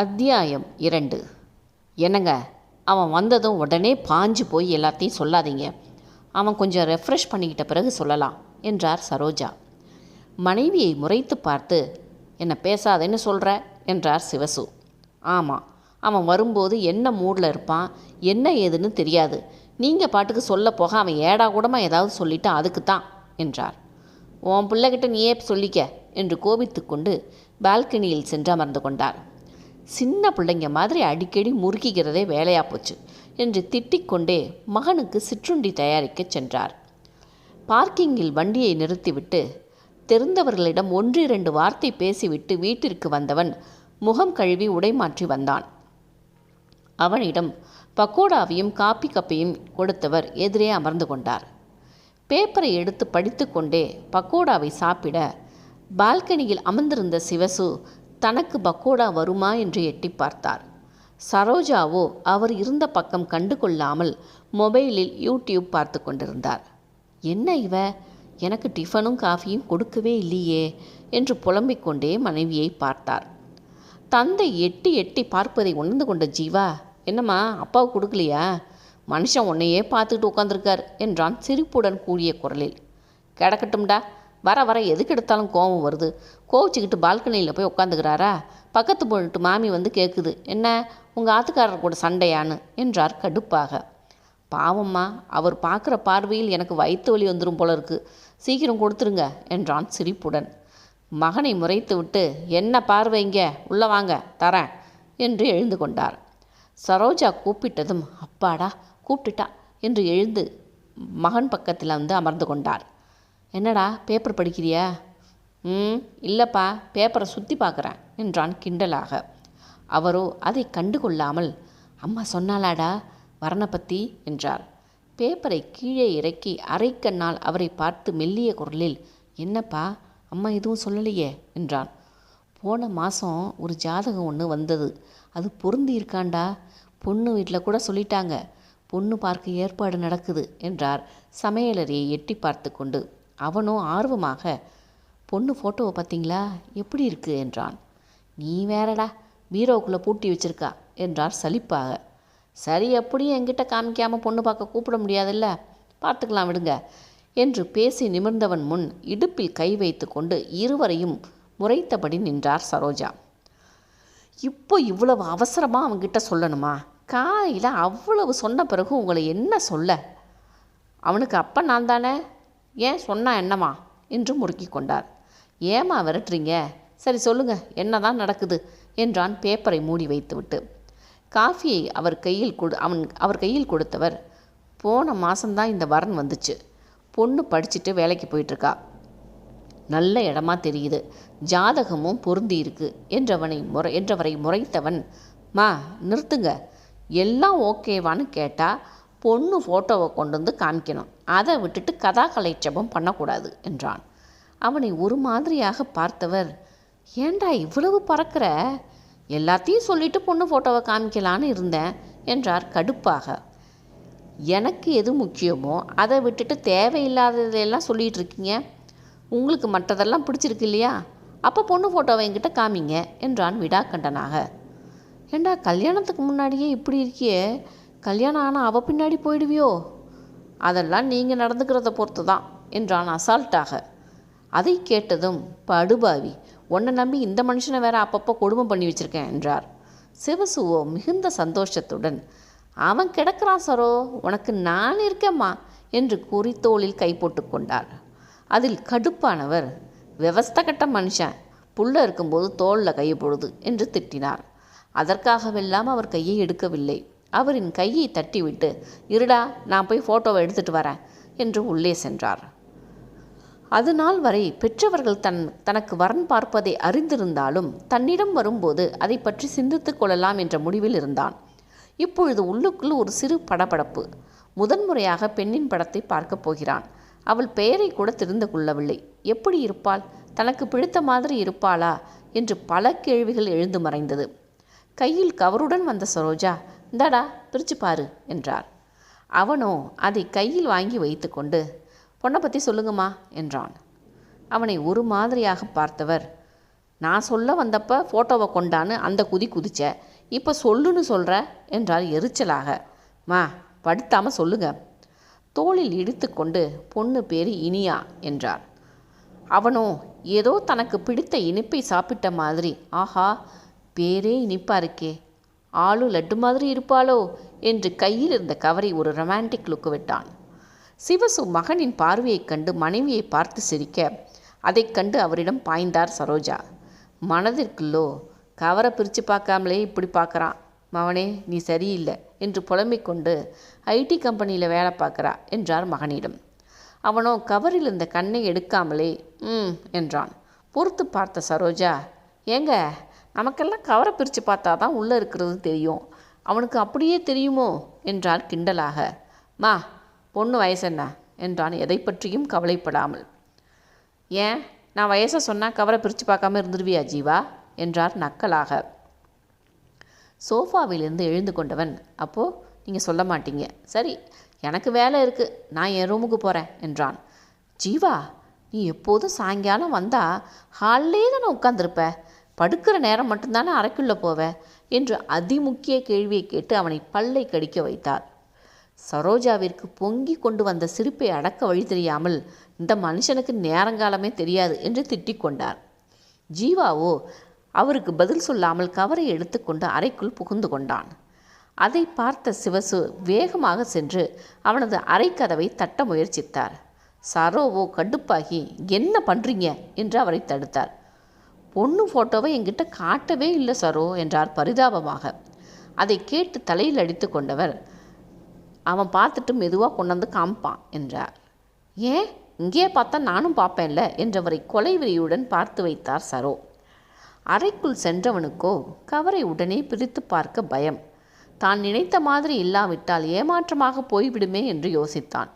அத்தியாயம் இரண்டு. என்னங்க? அவன் வந்ததும் உடனே பாஞ்சு போய் எல்லாத்தையும் சொல்லாதீங்க. அவன் கொஞ்சம் ரெஃப்ரெஷ் பண்ணிக்கிட்ட பிறகு சொல்லலாம் என்றார் சரோஜா. மனைவியை முறைத்து பார்த்து என்னை பேசாதேன்னு சொல்கிற என்றார் சிவசு. ஆமாம் அவன் வரும்போது என்ன மூடில் இருப்பான் என்ன ஏதுன்னு தெரியாது. நீங்கள் பாட்டுக்கு சொல்ல போக அவன் ஏடா கூடமாக ஏதாவது சொல்லிட்டு அதுக்கு தான் என்றார். உன் பிள்ளைகிட்ட நீயே சொல்லிக்க என்று கோபித்துக்கொண்டு பால்கனியில் சென்று அமர்ந்து கொண்டார். சின்ன பிள்ளைங்க மாதிரி அடிக்கடி முறுக்கிக்கிறதே வேலையாக போச்சு என்று திட்டிக்கொண்டே மகனுக்கு சிற்றுண்டி தயாரிக்கச் சென்றார். பார்க்கிங்கில் வண்டியை நிறுத்திவிட்டு தெரிந்தவர்களிடம் ஒன்றிரண்டு வார்த்தை பேசிவிட்டு வீட்டிற்கு வந்தவன் முகம் கழுவி உடை மாற்றி வந்தான். அவனிடம் பக்கோடாவையும் காப்பி கப்பையும் கொடுத்தவர் எதிரே அமர்ந்து கொண்டார். பேப்பரை எடுத்து படித்துக்கொண்டே பக்கோடாவை சாப்பிட பால்கனியில் அமர்ந்திருந்த சிவசு தனக்கு பக்கோடா வருமா என்று எட்டி பார்த்தார். சரோஜாவோ அவர் இருந்த பக்கம் கண்டு கொள்ளாமல் மொபைலில் யூடியூப் பார்த்து கொண்டிருந்தார். என்ன இவ? எனக்கு டிஃபனும் காஃபியும் கொடுக்கவே இல்லையே என்று புலம்பிக் கொண்டே மனைவியை பார்த்தார். தந்தை எட்டி எட்டி பார்ப்பதை உணர்ந்து கொண்ட ஜீவா என்னம்மா அப்பாவு கொடுக்கலையா? மனுஷன் உன்னையே பார்த்துக்கிட்டு உட்காந்துருக்கார் என்றான் சிரிப்புடன் கூடிய குரலில். கிடக்கட்டும்டா வர வர எதுக்கு எடுத்தாலும் கோவம் வருது. கோவிச்சுக்கிட்டு பால்கனியில் போய் உட்காந்துக்கிறாரா பக்கத்து போட்டு மாமி வந்து கேட்குது என்ன உங்கள் ஆத்துக்காரர் கூட சண்டையான்னு? என்றார் கடுப்பாக. பாவம்மா அவர் பார்க்குற பார்வையில் எனக்கு வயிற்று வலி வந்துடும் போல இருக்கு. சீக்கிரம் கொடுத்துருங்க என்றான் சிரிப்புடன். மகனை முறைத்து விட்டு என்ன பார்வை இங்கே? உள்ளே வாங்க தரேன் என்று எழுந்து கொண்டார். சரோஜா கூப்பிட்டதும் அப்பாடா கூப்பிட்டுட்டா என்று எழுந்து மகன் பக்கத்தில் வந்து அமர்ந்து கொண்டார். என்னடா பேப்பர் படிக்கிறியா? ம் இல்லைப்பா பேப்பரை சுற்றி பார்க்குறேன் என்றான் கிண்டலாக. அவரோ அதை கண்டு கொள்ளாமல் அம்மா சொன்னாலாடா வரனை பற்றி என்றார். பேப்பரை கீழே இறக்கி அரைக்கண்ணால் அவரை பார்த்து மெல்லிய குரலில் என்னப்பா அம்மா எதுவும் சொல்லலையே? என்றான். போன மாதம் ஒரு ஜாதகம் ஒன்று வந்தது. அது பொருந்தி இருக்காண்டா? பொண்ணு வீட்டில் கூட சொல்லிட்டாங்க. பொண்ணு பார்க்க ஏற்பாடு நடக்குது என்றார். சமையலறையை எட்டி பார்த்து கொண்டு. அவனும் ஆர்வமாக பொண்ணு ஃபோட்டோவை பார்த்தீங்களா எப்படி இருக்கு? என்றான். நீ வேறடா பீரோவுக்குள்ளே பூட்டி வச்சிருக்கா என்றார் சலிப்பாக. சரி எப்படியும் என்கிட்ட காமிக்காமல் பொண்ணு பார்க்க கூப்பிட முடியாதுல்ல? பார்த்துக்கலாம் விடுங்க என்று பேசி நிமிர்ந்தவன் முன் இடுப்பில் கை வைத்து கொண்டு இருவரையும் முறைத்தபடி நின்றார் சரோஜா. இப்போ இவ்வளவு அவசரமாக அவங்கிட்ட சொல்லணுமா? காலையில் அவ்வளவு சொன்ன பிறகு உங்களை என்ன சொல்ல? அவனுக்கு அப்போ நான் தானே ஏன் சொன்னா என்னம்மா என்று முறுக்கி கொண்டார். ஏமா விரட்டுறீங்க? சரி சொல்லுங்க என்னதான் நடக்குது? என்றான் பேப்பரை மூடி வைத்துவிட்டு. காஃபியை அவர் கையில் கொடு அவன் அவர் கையில் கொடுத்தவர் போன மாதம்தான் இந்த வரன் வந்துச்சு. பொண்ணு படிச்சுட்டு வேலைக்கு போயிட்டுருக்கா. நல்ல இடமா தெரியுது. ஜாதகமும் பொருந்தி இருக்கு என்றவனை முறை என்றவரை முறைத்தவன் மா நிறுத்துங்க. எல்லாம் ஓகேவான்னு கேட்டால் பொண்ணு ஃபோட்டோவை கொண்டு வந்து காமிக்கணும் அதை விட்டுட்டு கதா கலைட்சபம் பண்ணக்கூடாது என்றான். அவனை ஒரு மாதிரியாக பார்த்தவர் ஏண்டா இவ்வளவு பறக்கிற? எல்லாத்தையும் சொல்லிட்டு பொண்ணு ஃபோட்டோவை காமிக்கலான்னு இருந்தேன் என்றார் கடுப்பாக. எனக்கு எது முக்கியமோ அதை விட்டுட்டு தேவையில்லாததையெல்லாம் சொல்லிகிட்டு இருக்கீங்க? உங்களுக்கு மற்றதெல்லாம் பிடிச்சிருக்கு இல்லையா? அப்போ பொண்ணு ஃபோட்டோவை என்கிட்ட காமிங்க என்றான் விடாக்கண்டனாக. ஏண்டா கல்யாணத்துக்கு முன்னாடியே இப்படி இருக்கியே? கல்யாணம் ஆனால் அவள் பின்னாடி போயிடுவியோ? அதெல்லாம் நீங்கள் நடந்துக்கிறத பொறுத்து தான் என்றான் அசால்ட்டாக. அதை கேட்டதும் படுபாவி உன்னை நம்பி இந்த மனுஷனை வேற அப்பப்போ கொடுமை பண்ணி வச்சிருக்கேன் என்றார். சிவசுவோ மிகுந்த சந்தோஷத்துடன் அவன் கிடக்கிறான் சரோ உனக்கு நான் இருக்கேம்மா என்று கூறி தோளில் கை போட்டு கொண்டார் அதில் கடுப்பானவர் விவஸ்த கட்ட மனுஷன் புள்ள இருக்கும்போது தோளில் கையை பொழுது என்று திட்டினார். அதற்காகவெல்லாம் அவர் கையை எடுக்கவில்லை. அவரின் கையை தட்டிவிட்டு இருடா நான் போய் ஃபோட்டோவை எடுத்துட்டு வரேன் என்று உள்ளே சென்றார். அது நாள் வரை பெற்றவர்கள் தன் தனக்கு வரன் பார்ப்பதை அறிந்திருந்தாலும் தன்னிடம் வரும்போது அதை பற்றி சிந்தித்துக் கொள்ளலாம் என்ற முடிவில் இருந்தான். இப்பொழுது உள்ளுக்குள் ஒரு சிறு படபடப்பு. முதன்முறையாக பெண்ணின் படத்தை பார்க்கப் போகிறான். அவள் பெயரை கூட தெரிந்து கொள்ளவில்லை. எப்படி இருப்பாள்? தனக்கு பிடித்த மாதிரி இருப்பாளா? என்று பல கேள்விகள் எழுந்து மறைந்தது. கையில் கவருடன் வந்த சரோஜா இந்தாடா பிரித்து பாரு என்றார் அவனோ அதை கையில் வாங்கி வைத்துக்கொண்டு பொண்ணை பற்றி சொல்லுங்கம்மா என்றான். அவனை ஒரு மாதிரியாக பார்த்தவர் நான் சொல்ல வந்தப்ப ஃபோட்டோவை கொண்டான்னு அந்த குதி குதிச்ச இப்போ சொல்லுன்னு சொல்கிற என்றார் எரிச்சலாக. மா படுத்தாமல் சொல்லுங்க. தோளில் இடித்துக்கொண்டு பொண்ணு பேர் இனியா என்றார். அவனோ ஏதோ தனக்கு பிடித்த இனிப்பை சாப்பிட்ட மாதிரி ஆஹா பேரே இனிப்பா இருக்கே ஆளு லட்டு மாதிரி இருப்பாளோ என்று கையில் இருந்த கவரை ஒரு ரொமான்டிக் லுக்கு விட்டான். சிவசு மகனின் பார்வையைக் கண்டு மனைவியை பார்த்து சிரிக்க அதைக் கண்டு அவரிடம் பாய்ந்தார் சரோஜா. மனதிற்குள்ளோ கவரை பிரித்து பார்க்காமலே இப்படி பார்க்குறான். மவனே நீ சரியில்லை என்று புலம்பிக் கொண்டு ஐடி கம்பெனியில் வேலை பார்க்குறா என்றார் மகனிடம். அவனோ கவரில் இருந்த கண்ணை எடுக்காமலே ம் என்றான். பொறுத்து பார்த்த சரோஜா ஏங்க நமக்கெல்லாம் கவரை பிரித்து பார்த்தா தான் உள்ளே இருக்கிறது தெரியும். அவனுக்கு அப்படியே தெரியுமோ? என்றார் கிண்டலாக. மா பொண்ணு வயசு என்ன? என்றான் எதை பற்றியும் கவலைப்படாமல். ஏன்? நான் வயசை சொன்னால் கவரை பிரித்து பார்க்காம இருந்துருவியா ஜீவா? என்றார் நக்கலாக. சோஃபாவிலிருந்து எழுந்து கொண்டவன் அப்போது நீங்கள் சொல்ல மாட்டீங்க. சரி எனக்கு வேலை இருக்குது நான் என் ரூமுக்கு போகிறேன் என்றான். ஜீவா நீ எப்போதும் சாயங்காலம் வந்தால் ஹாலிலே தானே உட்காந்துருப்ப படுக்கிற நேரம் மட்டும்தானே அறைக்குள்ளே போவ? என்று அதிமுக்கிய கேள்வியை கேட்டு அவனை பல்லை கடிக்க வைத்தார். சரோஜாவிற்கு பொங்கி கொண்டு வந்த சிரிப்பை அடக்க வழி தெரியாமல் இந்த மனுஷனுக்கு நேரங்காலமே தெரியாது என்று திட்டிக் கொண்டார். ஜீவாவோ அவருக்கு பதில் சொல்லாமல் கவரை எடுத்துக்கொண்டு அறைக்குள் புகுந்து கொண்டான். அதை பார்த்த சிவசு வேகமாக சென்று அவனது அறைக்கதவை தட்ட முயற்சித்தார். சரோவோ கடுப்பாகி என்ன பண்ணுறீங்க என்று அவரை தடுத்தார். பொண்ணு ஃபோட்டோவை என்கிட்ட காட்டவே இல்லை சரோ என்றார் பரிதாபமாக. அதை கேட்டு தலையில் அடித்து கொண்டவர் அவன் பார்த்துட்டு மெதுவாக கொண்டாந்து காமிப்பான் என்றார். ஏன்? இங்கேயே பார்த்தா நானும் பார்ப்பேன்ல என்றவரை கொலை வெறியுடன் பார்த்து வைத்தார் சரோ. அறைக்குள் சென்றவனுக்கோ கவரை உடனே பிரித்து பார்க்க பயம். தான் நினைத்த மாதிரி இல்லாவிட்டால் ஏமாற்றமாக போய்விடுமே என்று யோசித்தான்.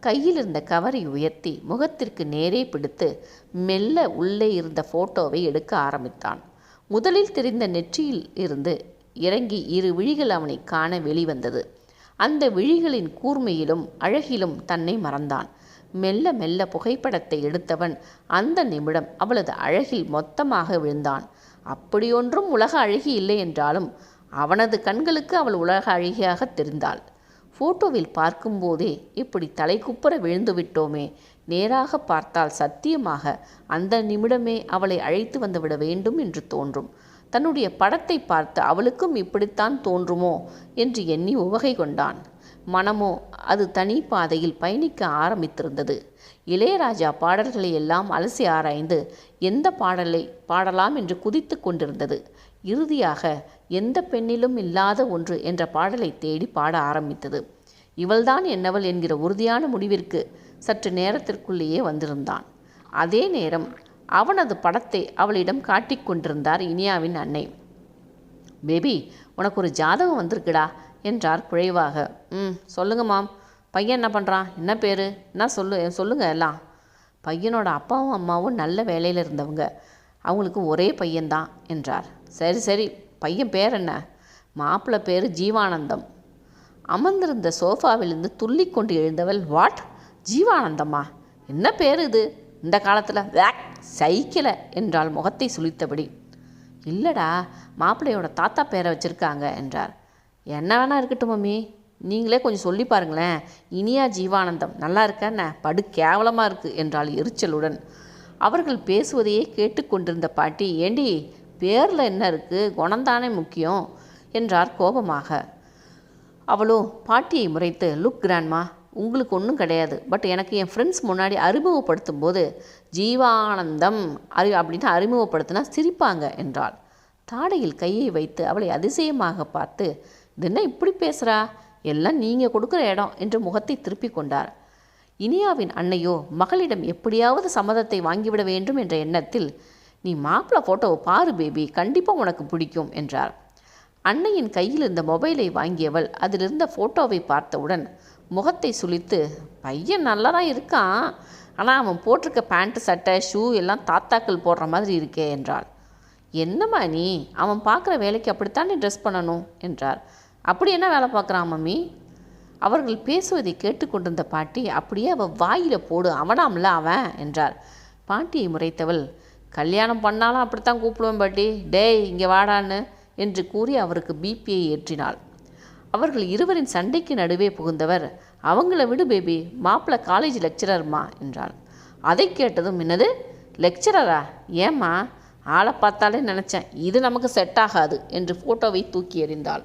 கையில் இருந்த கவரை உயர்த்தி முகத்திற்கு நேரே பிடித்து மெல்ல உள்ளே இருந்த போட்டோவை எடுக்க ஆரம்பித்தான். முதலில் தெரிந்த நெற்றியில் இருந்து இறங்கி இரு விழிகள் அவனை காண வெளிவந்தது. அந்த விழிகளின் கூர்மையிலும் அழகிலும் தன்னை மறந்தான். மெல்ல மெல்ல புகைப்படத்தை எடுத்தவன் அந்த நிமிடம் அவளது அழகில் மொத்தமாக விழுந்தான். அப்படியொன்றும் உலக அழகி இல்லை என்றாலும் அவனது கண்களுக்கு அவள் உலக அழகியாக தெரிந்தாள். போட்டோவில் பார்க்கும்போதே இப்படி தலைக்குப்புற விழுந்து விட்டோமே நேராக பார்த்தால் சத்தியமாக அந்த நிமிடமே அவளை அழைத்து வந்துவிட வேண்டும் என்று தோன்றும். தன்னுடைய படத்தை பார்த்து அவளுக்கும் இப்படித்தான் தோன்றுமோ என்று எண்ணி உவகை கொண்டான். மனமோ அது தனி பாதையில் பயணிக்க ஆரம்பித்திருந்தது. இளையராஜா பாடல்களை எல்லாம் அலசி ஆராய்ந்து எந்த பாடலை பாடலாம்? என்று குதித்து கொண்டிருந்தது. இறுதியாக எந்த பெண்ணிலும் இல்லாத ஒன்று என்ற பாடலை தேடி பாட ஆரம்பித்தது. இவள்தான் என்னவள் என்கிற உறுதியான முடிவிற்கு சற்று நேரத்திற்குள்ளேயே வந்திருந்தான். அதே நேரம் அவனது படத்தை அவளிடம் காட்டிக் கொண்டிருந்தார் இனியாவின் அன்னை. பேபி உனக்கு ஒரு ஜாதகம் வந்திருக்குடா என்றார் குழைவாக. ம் சொல்லுங்க மாம். பையன் என்ன பண்ணுறான் என்ன பேர்? என்ன சொல்லு சொல்லுங்க எல்லாம். பையனோட அப்பாவும் அம்மாவும் நல்ல வேலையில் இருந்தவங்க. அவங்களுக்கு ஒரே பையன்தான் என்றார். சரி சரி. பையன் பேர் என்ன? மாப்பிள்ளை பேர் ஜீவானந்தம். அமர்ந்திருந்த சோஃபாவிலிருந்து துள்ளிக்கொண்டு எழுந்தவள் வாட்? ஜீவானந்தம்மா என்ன பேர் இது? இந்த காலத்தில் வேக் சைக்கிளை என்றால் முகத்தை சுழித்தபடி இல்லைடா மாப்பிள்ளையோட தாத்தா பேரை வச்சுருக்காங்க என்றார். என்ன வேணா இருக்கட்டும் மம்மி. நீங்களே கொஞ்சம் சொல்லி பாருங்களேன். இனியா ஜீவானந்தம் நல்லா இருக்கா படு கேவலமாக இருக்குது என்றால் எரிச்சலுடன். அவர்கள் பேசுவதையே கேட்டுக்கொண்டிருந்த பாட்டி ஏண்டி பேரில் என்ன இருக்குது குணந்தானே முக்கியம்? என்றார் கோபமாக. அவளோ பாட்டியை முறைத்து லுக் கிராண்ட்மா உங்களுக்கு ஒன்றும் கிடையாது. பட் எனக்கு என் ஃப்ரெண்ட்ஸ் முன்னாடி அறிமுகப்படுத்தும் போது ஜீவானந்தம் அறி அப்படின்னு அறிமுகப்படுத்தினா சிரிப்பாங்க என்றாள். தாடையில் கையை வைத்து அவளை அதிசயமாக பார்த்து இது என்ன இப்படி பேசுகிறா எல்லாம் நீங்கள் கொடுக்குற இடம் என்று முகத்தை திருப்பி கொண்டார். இனியாவின் அன்னையோ மகளிடம் எப்படியாவது சம்மதத்தை வாங்கிவிட வேண்டும் என்ற எண்ணத்தில் நீ மாப்பிள்ளை ஃபோட்டோவை பாரு பேபி. கண்டிப்பாக உனக்கு பிடிக்கும் என்றார். அன்னையின் கையில் இருந்த மொபைலை வாங்கியவள் அதிலிருந்த ஃபோட்டோவை பார்த்தவுடன் முகத்தை சுளித்து பையன் நல்லா தான் இருக்கான். ஆனால் அவன் போட்டிருக்க பேண்ட்டு சட்டை ஷூ எல்லாம் தாத்தாக்கள் போடுற மாதிரி இருக்கே என்றாள். என்னம்மா நீ? அவன் பார்க்குற வேலைக்கு அப்படித்தான் நீ ட்ரெஸ் பண்ணணும்? என்றார். அப்படி என்ன வேலை பார்க்குறான் மம்மி? அவர்கள் பேசுவதை கேட்டுக்கொண்டிருந்த பாட்டி அப்படியே அவள் வாயில் போடு அவனாம்ல அவன் என்றார். பாட்டியை முறைத்தவள் கல்யாணம் பண்ணாலும் அப்படித்தான் கூப்பிடுவேன் பாட்டி. டேய் இங்கே வாடான்னு என்று கூறி அவருக்கு பிபியை ஏற்றினாள். அவர்கள் இருவரின் சண்டைக்கு நடுவே புகுந்தவர் அவங்கள விடு பேபி மாப்பிள்ளை காலேஜ் லெக்சரர்மா என்றாள். அதை கேட்டதும் என்னது? லெக்சரரா ஏம்மா? ஆளை பார்த்தாலே நினச்சேன் இது நமக்கு செட் ஆகாது என்று ஃபோட்டோவை தூக்கி எறிந்தாள்.